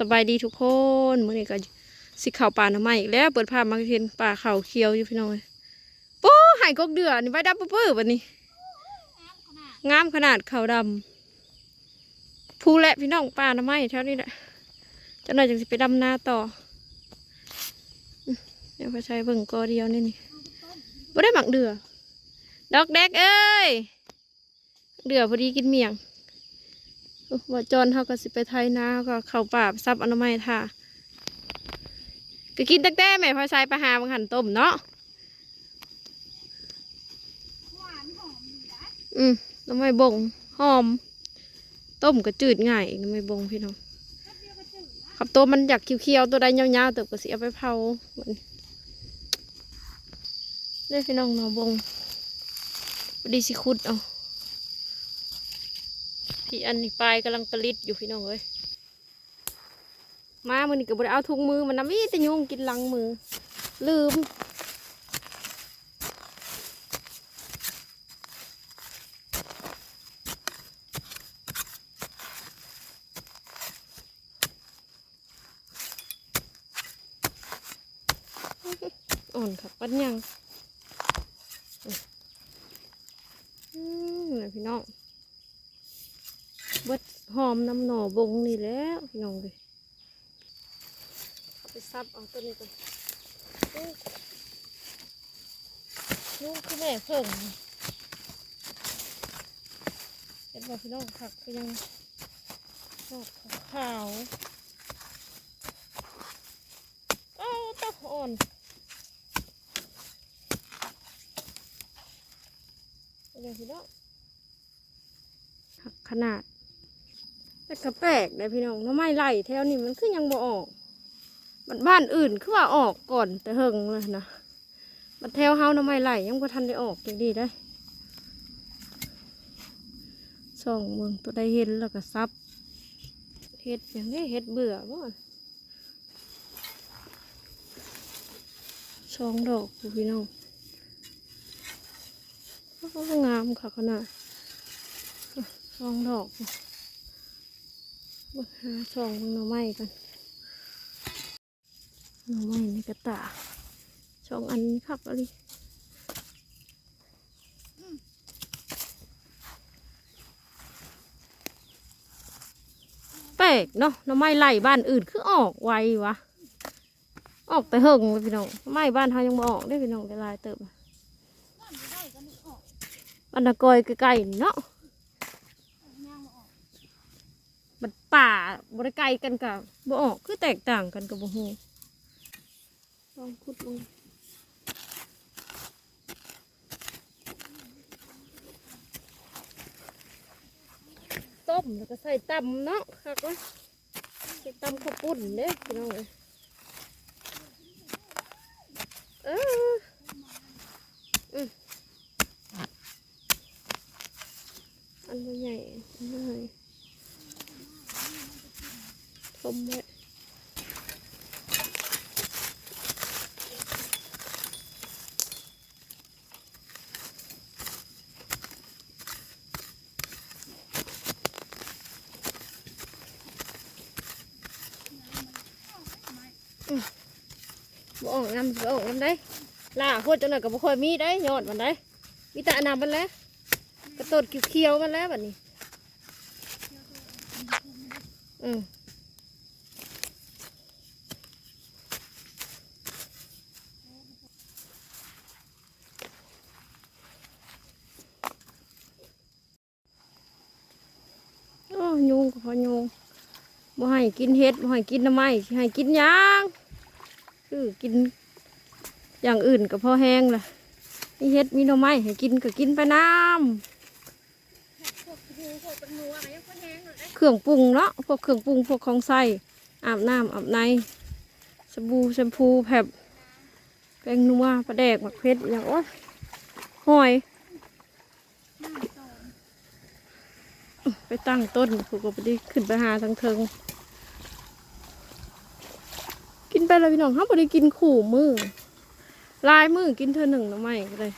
สบายดีทุกคนมื่อนี้ก็สิเข่าวป่าหน่อไม้อีกแล้วเปิดภาพมาเห็นป่าเขาเขียวอยู่พี่น้อยโอ้หายกกเดือนี่ใบดำเปื้อๆวันนี้งามขนาดเขาดำผู้และพี่น้องป่าหน่อไม้เท่านี้แหละจะหน่อยจังสิไปดำนาต่อเดี๋ยวพอใช้เบิ่งกอเดียวนี่นี่บ่ได้หมักเดือดอกแดกเอ้ยเดือพอดีกินเมียง ว่าจอนเขาก็สิไปไทยนาก็เข้าป่าซับอนามัยท่าก็กินตั้งแต่แม่พอใช้ไปหาบางหันต้มเนาะอืมน้ำไม่บงหอม ต้มก็จืดง่ายอีกน้ำไม่บงพี่น้องขับตัวมันอยากเคี้ยวๆตัวใดยาวๆติบก็สิเอาไปเผาเหมือนได้พี่น้องเนาะบงดีสิคุดเอา พี่อันนี้ปลายกำลังผลิตอยู่พี่น้องเอ้ยมามือนี่ก็บ่ได้เอาถุงมือมันนะมีแต่ยุงกินหลังมือ ลืมอ่อนครับปันยังอืมนี่พี่น้อง บิดหอมน้ำหน่อบงนี่แล้วพี่น้องเลยเอาไปซับเอาตัวนี้ก่อนนุ่งคือแม่เพิ่งเห็นบอกพี่น้องผักก็ยังดอกขาวเอ้าตะอ่อนเดี๋ยวพี่น้องผักขนาด แต่กระแปลกเลยพี่น้องทำไมไหลแถวนี้มันคือยังบ่ออกมันบ้านอื่นคือว่าออกก่อนแต่เฮงเลยนะมันแถวเฮาทำไมไหลยังบ่ทันได้ออกอย่างดีได้ส่องเมืองตัวใดเห็นแล้วก็ซับเฮ็ดอย่างนี้เฮ็ดเบื่อบ่สองดอกพี่น้องโอ้งามค่ะขนาดสองดอก มาหาช่องหน่อไม้กันหน่อไม้ในกระตาช่องอันนี้คักอะไรแปลกเนาะหน่อไม้ไหลบ้านอื่นคือออกไววะออกแต่เฮิงเลยพี่น้องหน่อไม้บ้านเขายังบ่ออกได้พี่น้องได้หลาเติบอะบ้านตะกอยใกล้ๆเนาะ มัน ป่าบริไกลกันกับบ่ออกคือแตกต่างกันกับบ่ฮู้ลองขุดลงต้มแล้วก็ใส่ตำเนาะคักวะใส่ตำข้าวปุ้นเด้พี่น้องเอ้ยเอออืมอันใหญ่อันบ่ใหญ่ ทมไว้อืมบ่ออกน้ำบ่ออกน้ำได้ล่าโคตรจังหน่อยกับบ่ค่อยมีได้ยอดมันได้ มีแต่อันน้ำมันแล้วกระโตดเขียวๆมันแล้วแบบนี้ อืม โอ้ยุงก็พอยุงบ่ให้ กินเห็ดให้กินน้ำไม้ให้กินยางคือกินอย่างอื่นก็พอแห้งละมีเห็ดมีน้ำไม้ให้กินก็กินไปน้ำเครื่องปรุงเนาะพวกเครื่องปรุงพวกของใส่อาบน้ำอาบในสบู่แชมพูแผบแป้งนัวปลาแดกหมักเพชรอย่างโอ้ยหอยไปตั้งต้นผูกก็ไปได้ขึ้นไปหาทางเทิง ไปเลยพี่น้องเขาบ่ได้กินขู่มือลายมือกินเธอหนึ่งหรือไม่เลย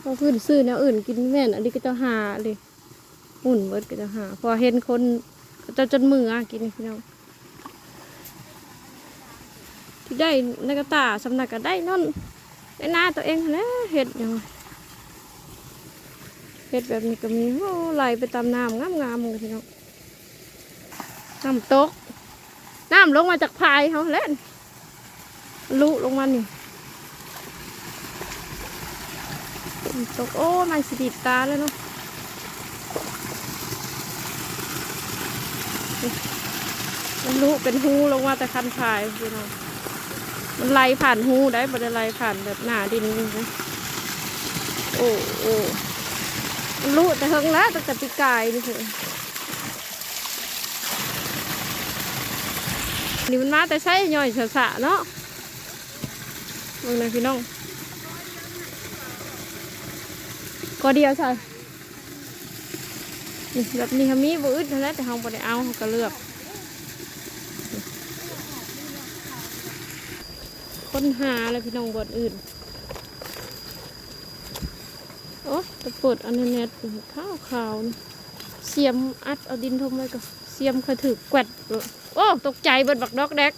พอพื้นซื้อแนวอื่นกินแม่นอันนี้ก็จะหาเลยหุ่นเบิดก็จะหา พอเห็นคนก็จะจนมืออะกินพี่น้องที่ได้ในกระตาสำนักก็ได้นั่นในหน้าตัวเองหั้นแหละเห็ดอย่างเห็ดแบบนี้ก็มีโอ้ไหลไปตามน้ำงามๆเลยพี่น้อง น้ำตก น้ำลงมาจากพายเขาเล่นลุลงมานี่น้ำตก โอ้มันสิติดตาเลยเนาะมันลุเป็นหูลงมาแต่คันพายพี่น้องมันไหลผ่านหูได้บ่ได้ไหลผ่านแบบหนาดินนะโอ้โอ้ลุแต่เฮงแล้วแต่ปีกายนี่เถอะ นี่มันมาแต่ใช้ย่อยสะๆเนาะเบิ่งนะพี่น้องก็เดียวใช่นี่แบบนี้เขามีบ่อึดเท่านั้นแต่เขาบ่ได้เอาก็เลือกค้นหาแล้วพี่น้องบทอื่นโอ้ตะปดอันนี้เน็ตข้าวขาวเสียมอัดเอาดินทมไว้ก็เสียมเคยถือแกวดเลย โอ้ตกใจเบิดบักดอกแดก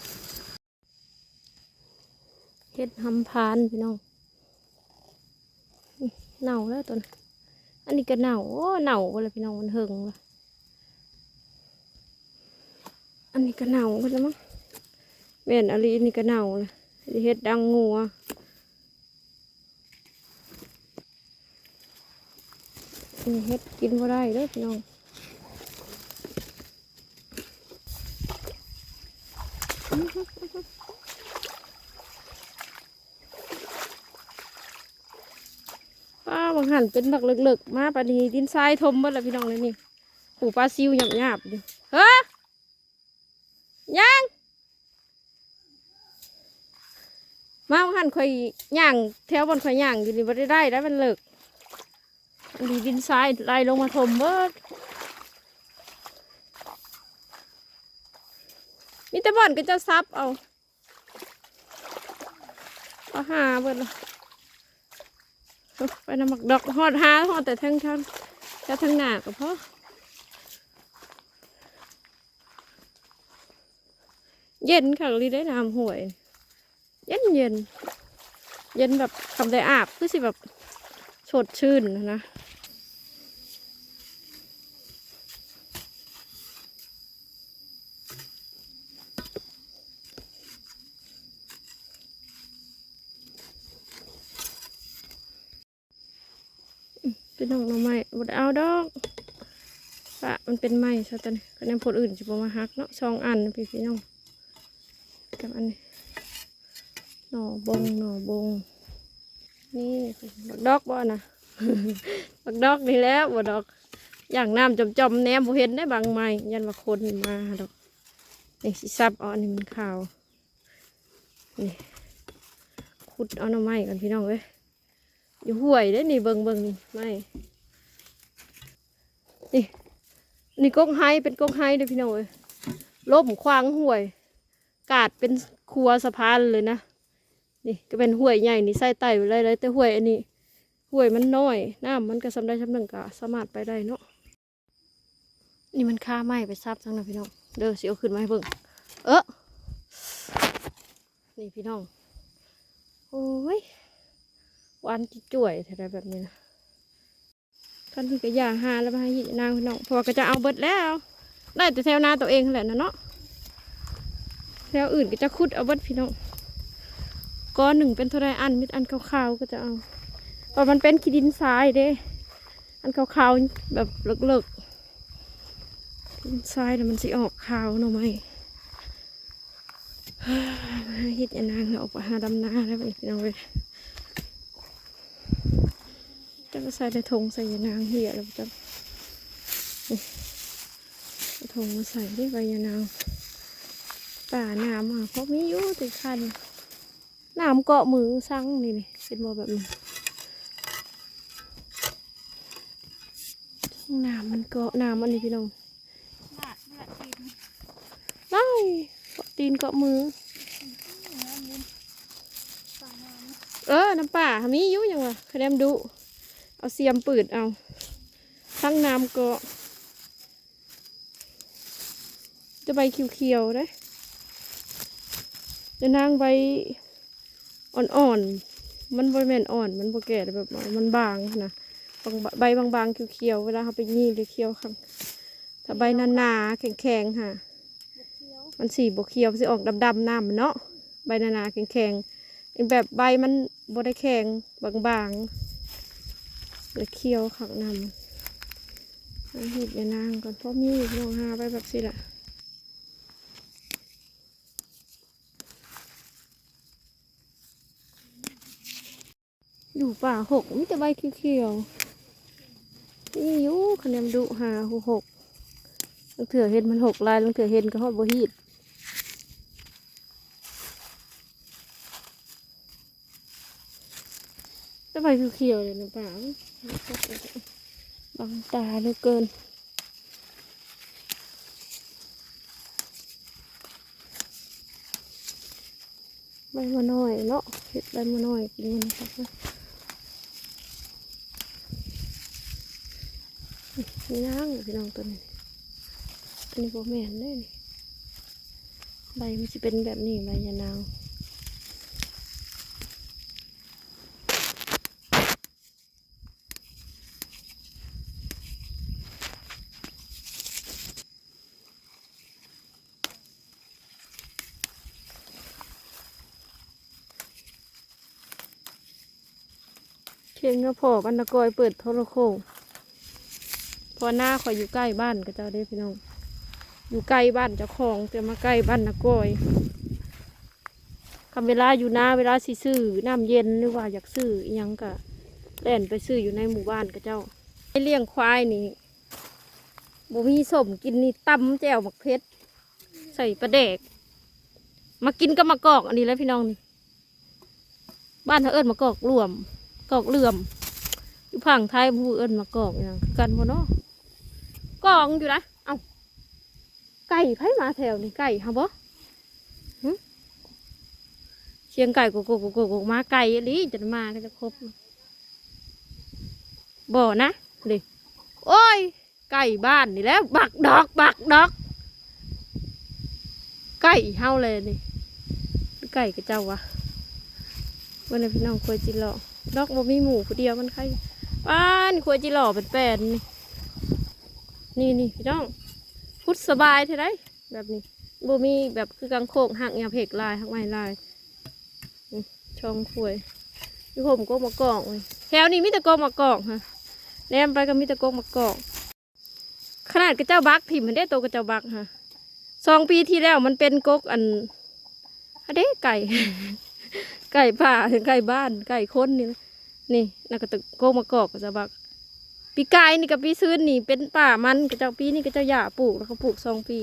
เฮ็ดหำพานพี่น้องเน่าแล้วตัวนี้อันนี้ก็เน่าโอ้เน่าไปเลยพี่น้องมันเหิงเลยอันนี้ก็เน่าไปแล้วมั้งแม่นอะไรอันนี้ก็เน่าเลยเฮ็ดดังงัวเฮ็ดกินบ่ได้เด้อพี่น้อง ป้าบางหันเป็นบักเลิกๆ มาปานีดินทรายทมเบิดแล้วพี่น้องเลยนี่ผูปลาซิวหยาบๆอยู่เฮ้ยยังมาหันข่อยย่างแถวบนข่อยย่างอยู่นี่บ่ได้ได้ได้มันเลิกดีดินทรายไล่ลงมาถมเบิด มีแต่บ่อนก็จะซับเอาเอาหาเบิดละเอไปนำหมักดอกหอดหาหอดแต่ทั้งทั้งจะทั้งหนาก็พอเย็นค่ะลีได้น้ำห่วย เย็นเย็น เย็นแบบคำได้อาบคือสิแบบสดชื่นนะ นะอืมเป็นดอกหน่อไม้บดเอาดอกปะมันเป็นไม้ซะตอนนี้คะแนนผลอื่นจะบมาฮักเนาะสองอันพี่พี่น้องกับอันนี้หน่อบงหน่อบง นี่บักดอกบ่นะบักดอกนี่แล้วบ่ดอก อย่างน้ำจอมแหนมบ่เห็นได้บางไม้ยันว่าคนมาดอกนี่สิซับอาอันนี้มันขาวนี่ขุดเอาหน่อไม้กันพี่น้องเว้ย อยู่ห้วยได้นี่เบิ่งเบิ่งนี่ไม้นี่นี่กกไฮเป็นกกไฮเด้อพี่น้องเว้ยล้มควางห้วย กาดเป็นครัวสะพานเลยนะนี่ก็เป็นห้วยใหญ่นี่ใส่ไต่ไปเลยเลยแต่ห้วยอันนี้ห้วยมันน้อยน้ำมันก็สำได้สำหนึ่งก็สามารถไปได้เนาะนี่มันค่าไม้ไปซับทั้งนั้นพี่น้องเด้อสิเอาขึ้นมาให้เบิ่งเออนี่พี่น้องโอ้ย หวานจิจ่วยแท้ๆแบบนี้นะท่านพี่ก็ย่าหาแล้วมาให้นางพี่น้องพอก็จะเอาเบิดแล้ว ได้แต่แถวนาตัวเองแหละนะเนาะแถวอื่นก็จะคุดเอาเบิดพี่น้องก้อนหนึ่งเป็นเท่าไรอันมิดอันขาวๆก็จะเอาเพราะมันเป็นขี้ดินทรายเด้อันขาวๆแบบเลิกๆดินทรายแต่มันสิออกขาวหน่อไหมฮิตยานางออกไปหาดำนาแล้วไปพี่น้องเลยจะไป ใส่ในถุงใส่ยานางเหี้ยแล้วจะนี่เอาถุงมาใส่ที่ใบยานางป่าน้ำอะเพราะมีอยู่ติดคันน้ำเกาะมือสั่งนี่นี่เป็นบ่แบบนี้น้ำมันเกาะน้ำอันนี้พี่น้องไล่เกาะตีนเกาะมือ เออ น้ำป่ามีอยู่ยังวะคะแนนดู เอาเสียมปืดเอา ทั้งน้ำกาะจะใบเขียวๆนะจะนางใบอ่อนๆ มันบริเวณอ่อน มันโบแก่แบบมันบางนะบางใบบางๆเขียวๆ เวลาเขาไปยี่เลยเขียวครับถ้าใบหนาๆ แข็งๆ ค่ะ มันสีบกเขียวสิออกดำๆน้ำมันเนาะ ใบหนาๆ แข็งๆเป็นแบบใบมันบได้แข็งบางๆ เลยเขียวขักนำเอาหีบยานางก่อนเพราะมีอยู่ลองหาไปแบบสิละอยู่ป่าหกมีแต่ใบเขียวๆนี่อยู่คะแนนดุหาหกหกลังเถื่อเห็นมันหกลายลังเถื่อเห็นก็ฮอดบ่ฮีดแต่ใบเขียวๆเลยนะป่า บังตาเหลือเกิน ใบมะน้อยเนาะเห็ดใบมะน้อยกินมันครับนี่ย่างพี่น้องตัวนี้ตัวนี้โบแมนเลยนี่ใบมันจะเป็นแบบนี้ใบยานาง เชียงกระพอบรรณกอยเปิดโทรโคงพอหน้าขอยอยู่ใกล้บ้านกับเจ้าเด้พี่น้อง อยู่ใกล้บ้านเจ้าของแต่มาใกล้บ้านนกอยคำเวลาอยู่หน้าเวลาสิซื้อน้ำเย็นหรือว่าอยากซื้อยังกะแล่นไปซื้ออยู่ในหมู่บ้านกับเจ้าให้เลี้ยงควายนี่บ่มีสมกินนี่ตำแจ่วหมักเพชรใส่ปลาแดก มากินกับมะกอกอันนี้แล้วพี่น้องนี่ บ้านเขาเอิ้นมะกอกรวม กอกเหลื่อมอยู่ผังไทยผู้เอิ้นมากอกอย่างคือกันบ่เนาะกองอยู่นะเอ้าไก่ไผมาแถวนี่ไก่ฮะบ่เชียงไก่กกกกกกมาไก่ลีจะมาก็จะครบบ่นะดิโอ้ยไก่บ้านนี่แล้ว บักดอก บักดอก ไก่เฮาเลยนี่ไก่กับเจ้าวะวันนี้พี่น้องควยจิหล่อ ดอกบ่มีหมูผู้เดียวมันใครป้านควยจิหล่อเป็นแปดนี่นี่นี่พี่น้องพุดสบายเท่าไรแบบนี้บ่มีแบบคือกางโคกหักยาเพกลายหักไม้ลายนี่ช่องควยพี่ผมก็มากอกเลยแถวนี้มีแต่กอกมากอกฮะแนมไปก็มีแต่กอกมากอกขนาดกระเจ้าบักพิมมันได้โตกระเจ้าบักฮะสองปีที่แล้วมันเป็นกกอันอะเด้ไก่ ไก่ป่าถึงไก่บ้านไก่คนนี่นะนี่นักกระตะโกมากอกกจะบักปีกายนี่กับปีซื้นนี่เป็นป่ามันกระเจ้าปีนี่กระเจ้าหย่าปลูกแล้วเขาปลูกสองปี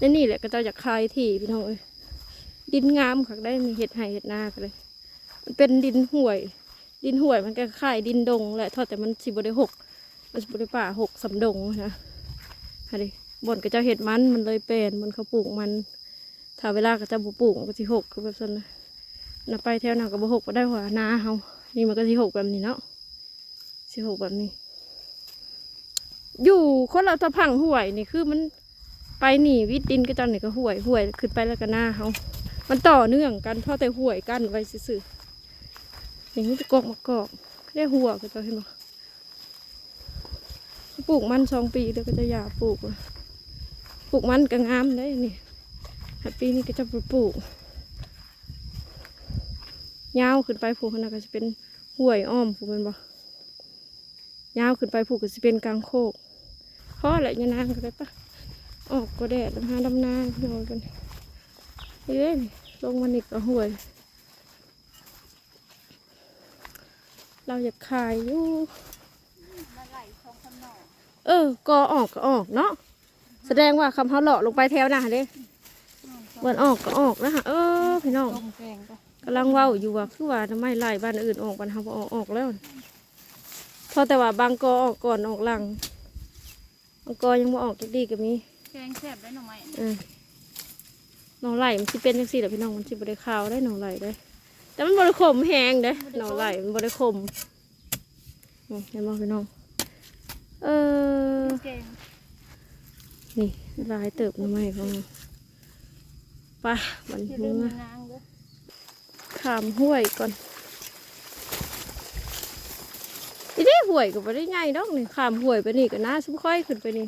นี่นี่แหละกระเจ้าอยากคายที่พี่น้องเอ้ยดินงามคักได้มีเห็ดไห่เห็ดนากันเลย มันเป็นดินห่วย ดินห่วยมันก็คล้ายดินดงแหละท่าแต่มันสิบได้หกมันสิบได้ป่าหกสำดงนะฮะดิบ่นกระเจ้าเห็ดมันมันเลยเป็นมันเขาปลูกมันถ้าเวลากระเจ้าปลูกก็สิหกคือแบบนั้นนะ น่ะไปแถวหนั้นก็บ่หกบ่ได้หัวนาเฮานี่มันก็สิหกแบบนี้เนาะสิหกแบบนี้ อยู่คนเราตะพังห่วยนี่คือมันไปหนีวิดดินก็จังนี่ก็ห่วยห่วยขึ้นไปแล้วก็นาเฮามันต่อเนื่องกันเท่าแต่ห่วยกันไว้ซื่อๆอย่างนี้จะกอกมากอกได้หัวก็จะเห็นบ่ปลูกมันสองปีเดี๋ยวก็จะหย่าปลูกปลูกมันก็งามได้นี่หัดปีนี้ก็จะปลูก ยาวขึ้นไปผูกนาดก็จะเป็นห้วยอ้อมผูกเป็นบ่ยาวขึ้นไปผูกก็จะเป็นกลางโคกพ่อแหละยานางก็ได้ปะออกก็แดดดำหาดำนาพี่น้องกันนี่เลยลงมานิดก็ห้วย เราอยากขายอยู่เออกอออกก็ออกเนาะแสดงว่าคำเขาเลาะลงไปแถวหน้าเด้เหมือนออกก็ออกนะคะเออพี่น้อง กงก็กำลังเว้าอยู่ว่าคือว่าทำไมไล่บ้านอื่นออกบ้านเฮาบ่ออกออกแล้วเพราะแต่ว่าบางกอออกก่อนออกหลังบางกอยังบ่ออกจักดีก็มีแกงแซ่บได้หน่อไม้เออหนองไหลมันสิเป็นจังซี่แหละพี่น้องมันสิบ่ได้ขาวได้หนองไหลได้ แต่มันบ่ได้ขมแฮงเด้หนองไหลมันบ่ได้ขมอืมเห็นบ่พี่น้องเออแกงนี่ลายเติบหน้ำไม้ของเราไป่ะมันอย่าเมื่ลืมอนางเด้อ ขามห้วยก่อนอีนี่ห้วยก็บ่ได้ใหญ่ดอกนี่ขามห้วยไปนี่ก็น่าซุ้มค่อยขึ้นไปนี่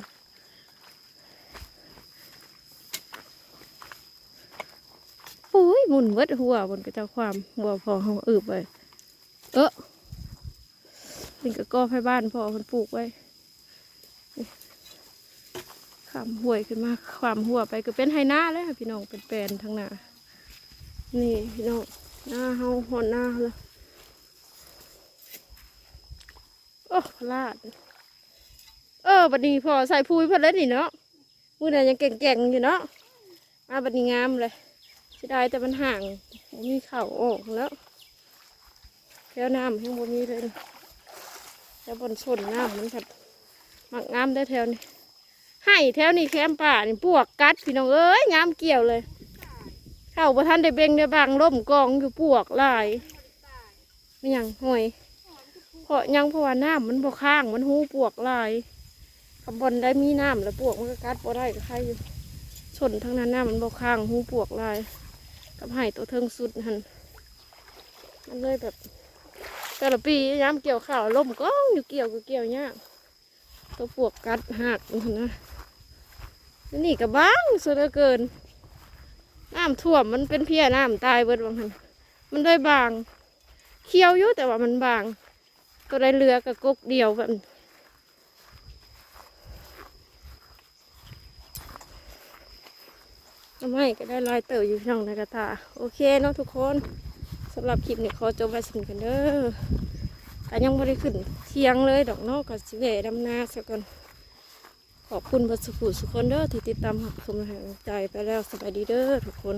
อุ้ยหมุนเวิดหัวบนกระเจ้าความหัวพอเขาอึบไปเออนี่ก็ก่อไฟบ้านพอคนปลูกไว้นี่ขามห้วยขึ้นมาขามหัวไปก็เป็นไฮนาเลยค่ะพี่น้องเป็นแปลนทั้งหน้านี่พี่น้อง หน้าเฮาหอนหน้าเลยโอ้พลาด เออบัดนี้พอใส่พุยเพิ่นแล้วนี่เนาะมือนั้นยังแก่งๆอยู่เนาะมาบัดนี้งามเลยเสียดายแต่มันห่างมีเข่าออกแล้วแก้วน้ำให้บ่มีเลยแล้วบนส่วนน้ำมันผัดมักงามได้แถวนี้ให้แถวนี้แคมป่านี่ปวกกัดพี่น้องเอ้ยงามเกี่ยวเลย เข้าประทันได้เบ่งได้บางล่มกองอยู่ปวกลายไม่ยังหอยเพราะยังเพราะว่าน้ำมันบ่ข้างมันหูปวกลายคำบอลได้มีน้ำแล้วปวกมันก็กัดบ่ได้ก็ใครอยู่ชนทั้งนั้นน้ำมันบ่ข้างหูปวกลาย กับไห้ตัวเทิงสุดหันมันเลยแบบแต่ละปีย้ำเกี่ยวข้าวล่มกองอยู่เกี่ยวก็เกี่ยวเนี่ยตัวปวกกัดหักนะนี่ก็บ้างสุดเหลือเกิน น้ำท่วมมันเป็นเพี้ยน้ำตายเบิดบางทันมันได้บางเคี้ยวอยู่แต่ว่ามันบาง ก็ได้เรือกับกกเดียวแบบทำให้ก็ได้ลายเต่ออยู่ช่องในกระตา โอเคเนาะทุกคนสำหรับคลิปนี้ขอจบไว้สมกันเด้อแต่ยังไม่ได้ขึ้นเที่ยงเลยดอกนอกกับสิเวดำนาสักก่อน ขอบคุณบัสกุสุคนเด้อที่ติดตามหักชมแห่งใจไปแล้วสบายดีเด้อทุกคน